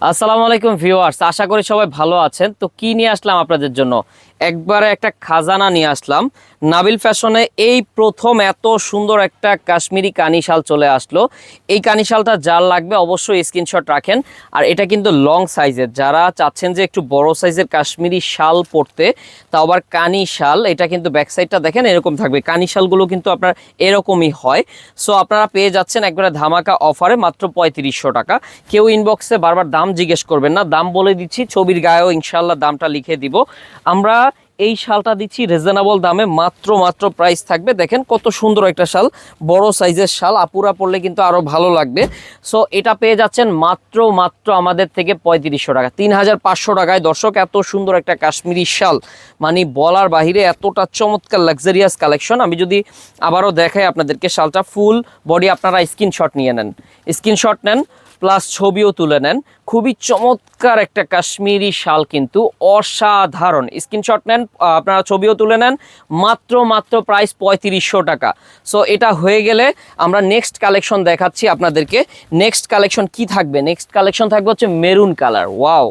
আসসালামু আলাইকুম ভিউয়ার্স আশা করি সবাই ভালো আছেন। তো কি নিয়ে আসলাম আপনাদের জন্য? একবারে একটা খাজানা নিয়ে আসলাম। নাবিল ফ্যাশনে এই প্রথম এত সুন্দর একটা কাশ্মীরি কানি শাল চলে আসলো। এই কানি শালটা যার লাগবে অবশ্যই স্ক্রিনশট রাখেন। আর এটা কিন্তু লং সাইজের। যারা চাচ্ছেন যে একটু বড় সাইজের কাশ্মীরি শাল পরতে তা আবার কানি শাল এটা কিন্তু ব্যাক সাইডটা দেখেন এরকম থাকবে। কানি শালগুলো কিন্তু আপনার এরকমই হয়। সো আপনারা পেয়ে যাচ্ছেন একবারে ধামাকা অফারে মাত্র পঁয়ত্রিশশো টাকা। কেউ ইনবক্সে বারবার দাম জিজ্ঞেস করবেন না। দাম বলে দিচ্ছি, ছবির গায়েও ইনশাল্লাহ দামটা লিখে দিব। আমরা এই শালটা দিচ্ছি রিজনেবল দামে, মাত্র মাত্র প্রাইস থাকবে। দেখেন কত সুন্দর একটা শাল, বড় সাইজের শাল, আপুরা পড়লে কিন্তু আরও ভালো লাগবে। সো এটা পেয়ে যাচ্ছেন মাত্র মাত্র আমাদের থেকে পঁয়ত্রিশশো টাকা তিন হাজার পাঁচশো টাকায়। দর্শক, এত সুন্দর একটা কাশ্মীরি শাল মানে বলার বাহিরে এতটা চমৎকার লাক্সারিয়াস কালেকশন আমি যদি আবারও দেখাই আপনাদেরকে শালটা ফুল বডি আপনারা স্ক্রিনশট নিয়ে নেন। স্ক্রিনশট নেন প্লাস ছবিও তুলে নেন। খুবই চমৎকার একটা কাশ্মীরি শাল কিন্তু, অসাধারণ। স্ক্রিনশট নেন আপনারা ছবিও তুলে নেন, মাত্র মাত্র প্রাইস পঁয়ত্রিশশো টাকা। সো এটা হয়ে গেলে আমরা নেক্সট কালেকশন দেখাচ্ছি আপনাদেরকে। নেক্সট কালেকশন কি থাকবে? নেক্সট কালেকশন থাকবে হচ্ছে মেরুন কালার। ওয়াও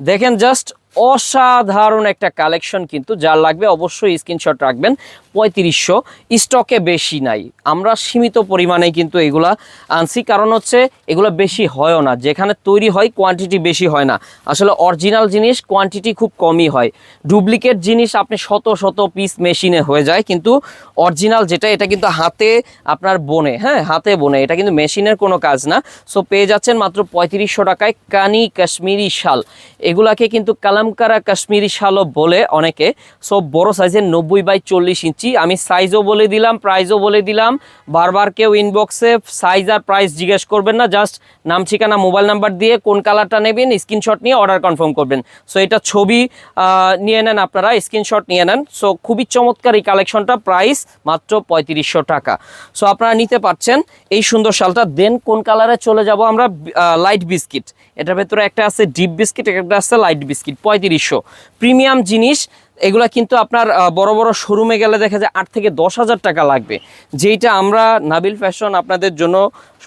দেখেন জাস্ট অসাধারণ একটা কালেকশন কিন্তু যার লাগবে অবশ্যই স্ক্রিনশট রাখবেন, পঁয়ত্রিশশো। স্টকে বেশি নাই। আমরা সীমিত পরিমাণে কিন্তু এগুলা আনছি। কারণ হচ্ছে এগুলো বেশি হয়ও না। যেখানে তৈরি হয় কোয়ান্টিটি বেশি হয় না। আসলে অরিজিনাল জিনিস কোয়ান্টিটি খুব কমই হয়। ডুপ্লিকেট জিনিস আপনি শত শত পিস মেশিনে হয়ে যায়। কিন্তু অরিজিনাল যেটা, এটা কিন্তু হাতে আপনার বনে হ্যাঁ হাতে বনে। এটা কিন্তু মেশিনের কোনো কাজ না। সো পেয়ে যাচ্ছেন মাত্র পঁয়ত্রিশশো টাকায় কানি কাশ্মীরি শাল। এগুলাকে কিন্তু কালামকারা কাশ্মীরি শালও বলে অনেকে সব বড় সাইজের নব্বই বাই চল্লিশ ইঞ্চি। আমি সাইজও বলে দিলাম প্রাইসও বলে দিলাম। বারবার কেউ ইনবক্সে সাইজ আর প্রাইস জিজ্ঞেস করবেন না জাস্ট নাম, ঠিকানা মোবাইল নাম্বার দিয়ে কোন কালারটা নেবেন স্ক্রিনশট নিয়ে অর্ডার কনফার্ম করবেন। সো এটা ছবি নিয়ে নেন আপনারা স্ক্রিনশট নিয়ে নেন। সো খুবই চমৎকার এই কালেকশনটা প্রাইস মাত্র পঁয়ত্রিশশো টাকা। সো আপনারা নিতে পারছেন এই সুন্দর শালটা। দেন কোন কালারে চলে যাব আমরা লাইট বিস্কিট এটার ভেতরে একটা আছে ডিপ বিস্কিট একটা আছে লাইট বিস্কিট পঁয়ত্রিশশো। প্রিমিয়াম জিনিস, এগুলা কিন্তু আপনার বড় বড় শোরুমে গেলে দেখা যায় আট থেকে দশ হাজার টাকা লাগবে। যেইটা আমরা নাবিল ফ্যাশন আপনাদের জন্য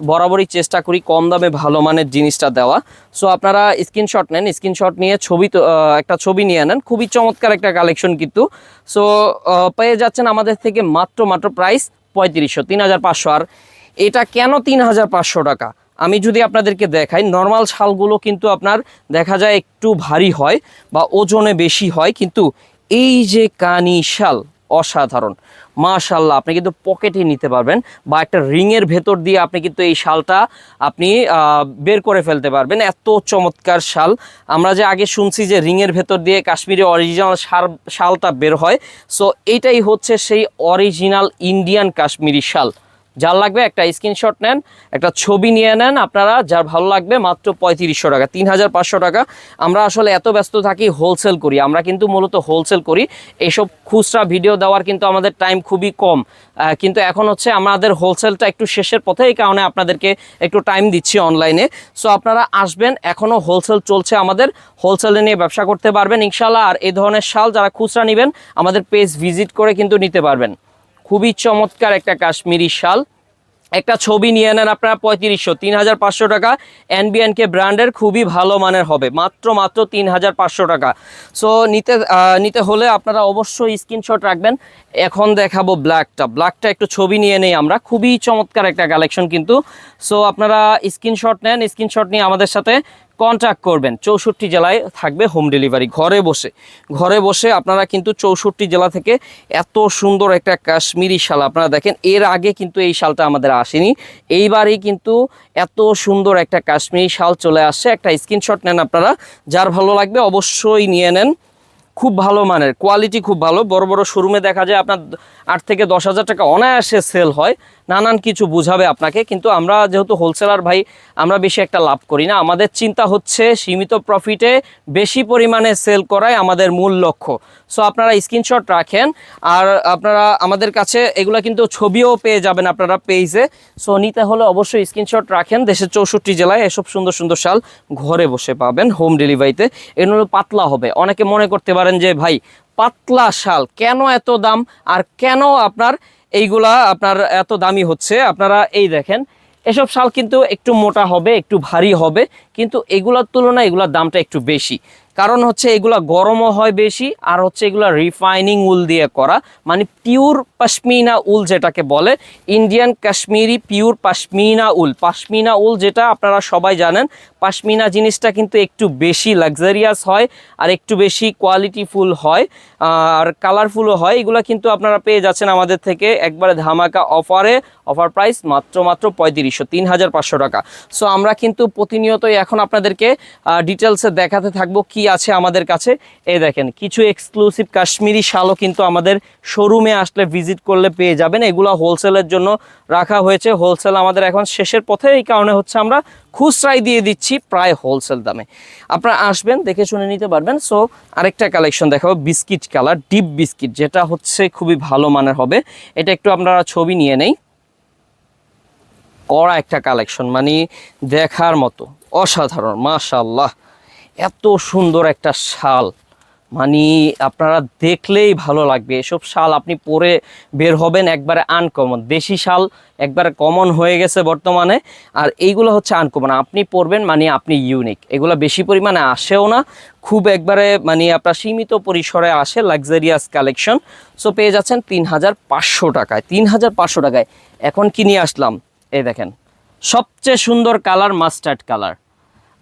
বরাবরই চেষ্টা করি কম দামে ভালো মানের জিনিসটা দেওয়া। সো আপনারা স্ক্রিনশট নেন স্ক্রিনশট নিয়ে ছবি একটা ছবি নিয়ে নেন। খুবই চমৎকার একটা কালেকশন কিন্তু। সো পেয়ে যাচ্ছেন আমাদের থেকে মাত্র মাত্র প্রাইস পঁয়ত্রিশশো, তিন হাজার পাঁচশো। আর এটা কেন তিন হাজার পাঁচশো টাকা? আমি যদি আপনাদেরকে দেখাই নর্মাল শালগুলো কিন্তু আপনার দেখা যায় একটু ভারী হয় বা ওজনে বেশি হয়, কিন্তু এই যে কানি শাল অসাধারণ। মাশাল্লাহ আপনি কিন্তু পকেটে নিতে পারবেন বা একটা রিংয়ের ভেতর দিয়ে আপনি কিন্তু এই শালটা আপনি বের করে ফেলতে পারবেন। এত চমৎকার শাল। আমরা যে আগে শুনছি যে রিংয়ের ভেতর দিয়ে কাশ্মীরি অরিজিনাল শাল শালটা বের হয় সো এইটাই হচ্ছে সেই অরিজিনাল ইন্ডিয়ান কাশ্মীরি শাল। যার লাগবে একটা স্ক্রিনশট নেন, একটা ছবি নিয়ে নেন আপনারা, যার ভালো লাগবে মাত্র পঁয়ত্রিশশো টাকা তিন হাজার পাঁচশো টাকা। আমরা আসলে এত ব্যস্ত থাকি হোলসেল করি, আমরা কিন্তু মূলত হোলসেল করি। এইসব খুচরা ভিডিও দেওয়ার কিন্তু আমাদের টাইম খুবই কম। কিন্তু এখন হচ্ছে আমাদের হোলসেলটা একটু শেষের পথে, এই কারণে আপনাদেরকে একটু টাইম দিচ্ছি অনলাইনে সো আপনারা আসবেন এখনও হোলসেল চলছে আমাদের হোলসেলে নিয়ে ব্যবসা করতে পারবেন ইনশাল্লাহ আর এই ধরনের শাল যারা খুচরা নেবেন, আমাদের পেজ ভিজিট করে কিন্তু নিতে পারবেন। খুবই চমৎকার একটা কাশ্মীরি শাল। একটা ছবি নিয়ে নেন আপনারা, পঁয়ত্রিশশো তিন হাজার পাঁচশো টাকা। এনবিএনকে ব্র্যান্ডের খুবই ভালো মানের হবে, মাত্র মাত্র তিন হাজার পাঁচশো টাকা। সো নিতে নিতে হলে আপনারা অবশ্যই স্ক্রিনশট রাখবেন। এখন দেখাবো ব্ল্যাকটা ব্ল্যাকটা একটু ছবি নিয়ে নেই আমরা, খুবই চমৎকার একটা কালেকশন কিন্তু। সো আপনারা স্ক্রিনশট নেন স্ক্রিনশট নিয়ে আমাদের সাথে কন্ট্যাক্ট করবেন। চৌষট্টি জেলায় থাকবে হোম ডেলিভারি, ঘরে বসে। ঘরে বসে আপনারা কিন্তু চৌষট্টি জেলা থেকে এত সুন্দর একটা কাশ্মীরি শাল আপনারা দেখেন, এর আগে কিন্তু এই শালটা আমাদের আসেনি। এইবারই কিন্তু এত সুন্দর একটা কাশ্মীরি শাল চলে আসছে। একটা স্ক্রিনশট নেন আপনারা, যার ভালো লাগবে অবশ্যই নিয়ে নেন। খুব ভালো মানের, কোয়ালিটি খুব ভালো। বড় বড় শোরুমে দেখা যায় আপনার আট থেকে দশ হাজার টাকা অনায়াসে সেল হয়। নানান কিছু বুঝাবে আপনাকে, কিন্তু আমরা যেহেতু হোলসেলার ভাই, আমরা বেশি একটা লাভ করি না। আমাদের চিন্তা হচ্ছে সীমিত প্রফিটে বেশি পরিমাণে সেল করাই আমাদের মূল লক্ষ্য। সো আপনারা স্ক্রিনশট রাখেন, আর আপনারা আমাদের কাছে এগুলো কিন্তু ছবিও পেয়ে যাবেন আপনারা পেজে সো নিতে হলে অবশ্যই স্ক্রিনশট রাখেন, দেশের চৌষট্টি জেলায় এসব সুন্দর সুন্দর শাল ঘরে বসে পাবেন হোম ডেলিভারিতে এগুলো পাতলা হবে। অনেকে মনে করতে পারেন যে, ভাই, পাতলা শাল, কেন এত দাম? আর কেন আপনার এইগুলা আপনার এত দামি হচ্ছে। আপনারা এই দেখেন, এসব শাল কিন্তু একটু মোটা হবে, একটু ভারী হবে, কিন্তু এগুলোর তুলনায় এগুলোর দামটা একটু বেশি। কারণ হচ্ছে এগুলা গরমও হয় বেশি, আর হচ্ছে এগুলা রিফাইনিং উল দিয়ে করা মানে পিওর পাশমিনা উল যেটাকে বলে Indian Kashmiri pure pashmina wool. Pashmina wool যেটা আপনারা সবাই জানেন পাশমিনা জিনিসটা কিন্তু একটু বেশি লাক্সারিয়াস হয়, আর একটু বেশি কোয়ালিটিফুল হয়, আর কালারফুলও হয়। এগুলো কিন্তু আপনারা পেয়ে যাচ্ছেন আমাদের থেকে একবারে ধামাকা অফারে অফার প্রাইস মাত্র মাত্র পঁয়ত্রিশশো, তিন হাজার পাঁচশো টাকা। সো আমরা কিন্তু প্রতিনিয়তই এখন আপনাদেরকে ডিটেলসে দেখাতে থাকব কি আছে আমাদের কাছে। এই দেখেন, কিছু এক্সক্লুসিভ কাশ্মীরি শালও কিন্তু আমাদের শোরুমে আসলে ভিজিট করলে পেয়ে যাবেন। এগুলো হোলসেলের জন্য রাখা হয়েছে। হোলসেল আমাদের এখন শেষের পথে, এই কারণে হচ্ছে আমরা খুচরাই দিয়ে দিচ্ছি প্রায় হোলসেল দামে। আপনারা আসবেন, দেখে শুনে নিতে পারবেন। সো আরেকটা কালেকশন দেখাবো বিস্কিট কালার ডিপ বিস্কিট যেটা হচ্ছে খুবই ভালো মানের হবে। এটা একটু আপনারা ছবি নিয়ে নেই। কড়া একটা কালেকশন মানে দেখার মতো। অসাধারণ মাশাল্লাহ এত সুন্দর একটা শাল। মানে আপনারা দেখলেই ভালো লাগবে। এসব শাল আপনি পরে বের হবেন একবারে আনকমন দেশি শাল একবারে কমন হয়ে গেছে বর্তমানে। আর এইগুলো হচ্ছে আনকমন আপনি পরবেন মানে আপনি ইউনিক এগুলো বেশি পরিমাণে আসেও না। খুব একবারে মানে আপনার সীমিত পরিসরে আসে লাক্সারিয়াস কালেকশন সো পেয়ে যাচ্ছেন তিন হাজার পাঁচশো টাকায়। তিন হাজার পাঁচশো টাকায়। এখন কি নিয়ে আসলাম? এই দেখেন। সবচেয়ে সুন্দর কালার মাস্টার্ড কালার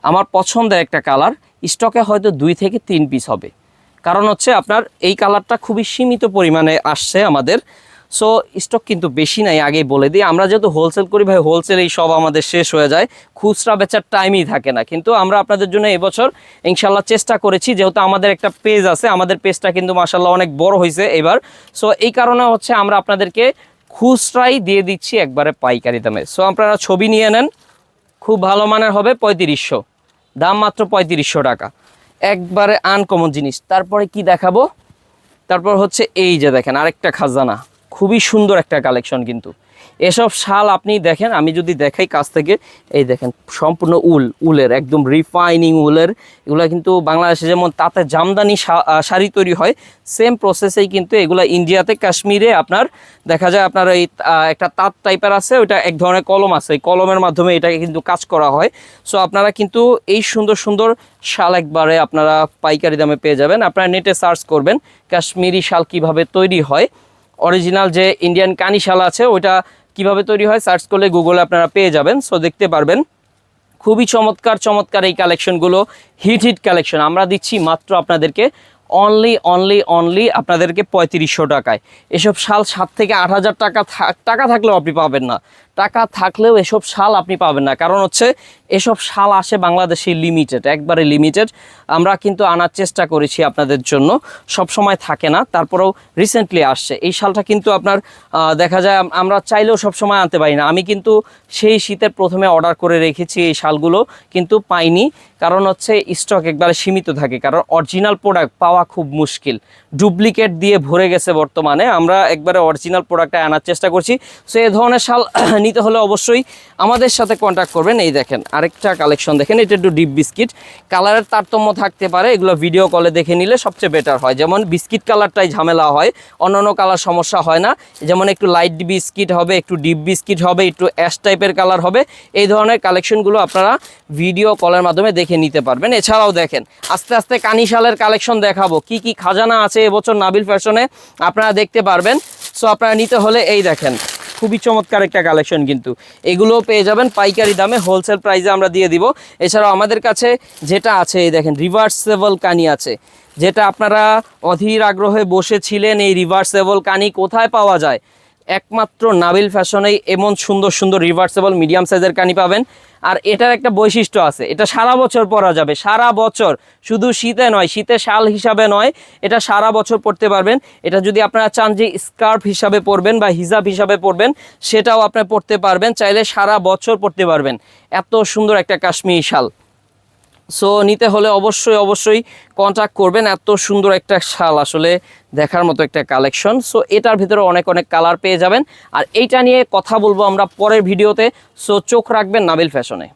আমার পছন্দের একটা কালার স্টকে হয়তো দুই থেকে তিন পিস হবে। কারণ হচ্ছে আপনার এই কালারটা খুবই সীমিত পরিমাণে আসছে আমাদের। সো স্টক কিন্তু বেশি নাই, আগেই বলে দিই। আমরা যেহেতু হোলসেল করি ভাই হোলসেলেই সব আমাদের শেষ হয়ে যায়। খুচরা বেচার টাইমই থাকে না। কিন্তু আমরা আপনাদের জন্য এবছর ইনশাল্লাহ চেষ্টা করেছি, যেহেতু আমাদের একটা পেজ আছে, আমাদের পেজটা কিন্তু মাসাল্লাহ অনেক বড় হয়েছে এবার। সো এই কারণে হচ্ছে আমরা আপনাদেরকে খুচরাই দিয়ে দিচ্ছি একবারে পাইকারি দামে। সো আপনারা ছবি নিয়ে নেন, খুব ভালো মানের হবে, পঁয়ত্রিশশো। দাম মাত্র পঁয়ত্রিশশো টাকা। একবারে আনকমন জিনিস। তারপরে কি দেখাবো? তারপর হচ্ছে এই যে দেখেন, আরেকটা খাজানা। খুবই সুন্দর একটা কালেকশন কিন্তু। এসব শাল আপনি দেখেন, আমি যদি দেখাই কাছ থেকে, এই দেখেন সম্পূর্ণ উল, উলের, একদম রিফাইনিং উলের, এগুলো কিন্তু বাংলাদেশে যেমন তাতে জামদানি শাড়ি তৈরি হয় সেম প্রসেসেই কিন্তু এগুলো ইন্ডিয়াতে কাশ্মীরে আপনার, দেখা যায় আপনার এই একটা তাঁত টাইপের আছে, ওইটা এক ধরনের কলম আছে, এই কলমের মাধ্যমে এটাকে কিন্তু কাজ করা হয়। সো আপনারা কিন্তু এই সুন্দর সুন্দর শাল একবারে আপনারা পাইকারি দামে পেয়ে যাবেন, আপনারা নেটে সার্চ করবেন কাশ্মীরি শাল কীভাবে তৈরি হয়। অরিজিনাল যে ইন্ডিয়ান কানি শাল আছে, ওইটা কীভাবে তৈরি হয় সার্চ করলে গুগলে আপনারা পেয়ে যাবেন। সো দেখতে পারবেন, খুবই চমৎকার চমৎকার এই কালেকশনগুলো হিট হিট কালেকশন আমরা দিচ্ছি মাত্র আপনাদেরকে অনলি অনলি অনলি আপনাদেরকে পঁয়ত্রিশশো টাকায়। এসব সাল সাত থেকে আট হাজার টাকা টাকা থাকলেও আপনি পাবেন না। টাকা থাকলেও এসব শাল আপনি পাবেন না। কারণ হচ্ছে, এসব শাল আসে বাংলাদেশে লিমিটেড একবারে লিমিটেড আমরা কিন্তু আনার চেষ্টা করেছি আপনাদের জন্য, সব সময় থাকে না। তারপরেও রিসেন্টলি আসছে। এই শালটা কিন্তু আপনার দেখা যায় আমরা চাইলেও সব সময় আনতে পারি না। আমি কিন্তু সেই শীতের প্রথমে অর্ডার করে রেখেছি এই শালগুলো, কিন্তু পাইনি। কারণ হচ্ছে স্টক একবারে সীমিত থাকে। কারণ অরিজিনাল প্রোডাক্ট পাওয়া খুব মুশকিল। ডুপ্লিকেট দিয়ে ভরে গেছে বর্তমানে। আমরা একবারে অরিজিনাল প্রোডাক্টটা আনার চেষ্টা করছি। সো এই ধরনের শাল নিতে হলে অবশ্যই আমাদের সাথে কন্ট্যাক্ট করবেন। এই দেখেন, আরেকটা কালেকশন দেখেন, এটা একটু ডিপ বিস্কিট কালারের তারতম্য থাকতে পারে, এগুলো ভিডিও কলে দেখে নিলে সবচেয়ে বেটার হয়। যেমন বিস্কিট কালারটাই ঝামেলা হয়, অন্যান্য কালার সমস্যা হয় না। যেমন একটু লাইট বিস্কিট হবে, একটু ডিপ বিস্কিট হবে, একটু অ্যাশ টাইপের কালার হবে। এই ধরনের কালেকশনগুলো আপনারা ভিডিও কলের মাধ্যমে দেখে নিতে পারবেন। এছাড়াও দেখেন, আস্তে আস্তে কানিশালের কালেকশন দেখাবো। কি কি খাজানা আছে এবছর নাবিল ফ্যাশনে আপনারা দেখতে পারবেন। সো আপনারা নিতে হলে এই দেখেন, খুবই চমৎকার একটা কালেকশন কিন্তু। এগুলো পেয়ে যাবেন পাইকারি দামে, হোলসেল প্রাইসে আমরা দিয়ে দিব। এছাড়াও আমাদের কাছে যেটা আছে, এই দেখেন রিভার্সেবল কানি আছে। যেটা আপনারা অধীর আগ্রহে বসেছিলেন এই রিভার্সেবল কানি কোথায় পাওয়া যায়? একমাত্র নাবিল ফ্যাশনেই এমন সুন্দর সুন্দর রিভার্সেবল মিডিয়াম সাইজের কানি পাবেন। আর এটার একটা বৈশিষ্ট্য আছে, এটা সারা বছর পরা যাবে, সারা বছর। শুধু শীতে নয়, শীতে শাল হিসাবে নয়, এটা সারা বছর পরতে পারবেন। এটা যদি আপনারা চান যে স্কার্ফ হিসাবে পরবেন বা হিজাব হিসাবে পরবেন, সেটাও আপনি পরতে পারবেন, চাইলে সারা বছর পরতে পারবেন। এত সুন্দর একটা কাশ্মীরি শাল। সো নিতে হলে অবশ্যই অবশ্যই কন্ট্যাক্ট করবেন। এত সুন্দর একটা শাল আসলে দেখার মতো একটা কালেকশন সো এটার ভিতরে অনেক অনেক কালার পেয়ে যাবেন। আর এইটা নিয়ে কথা বলব আমরা পরের ভিডিওতে সো চোখ রাখবেন নাবিল ফ্যাশনে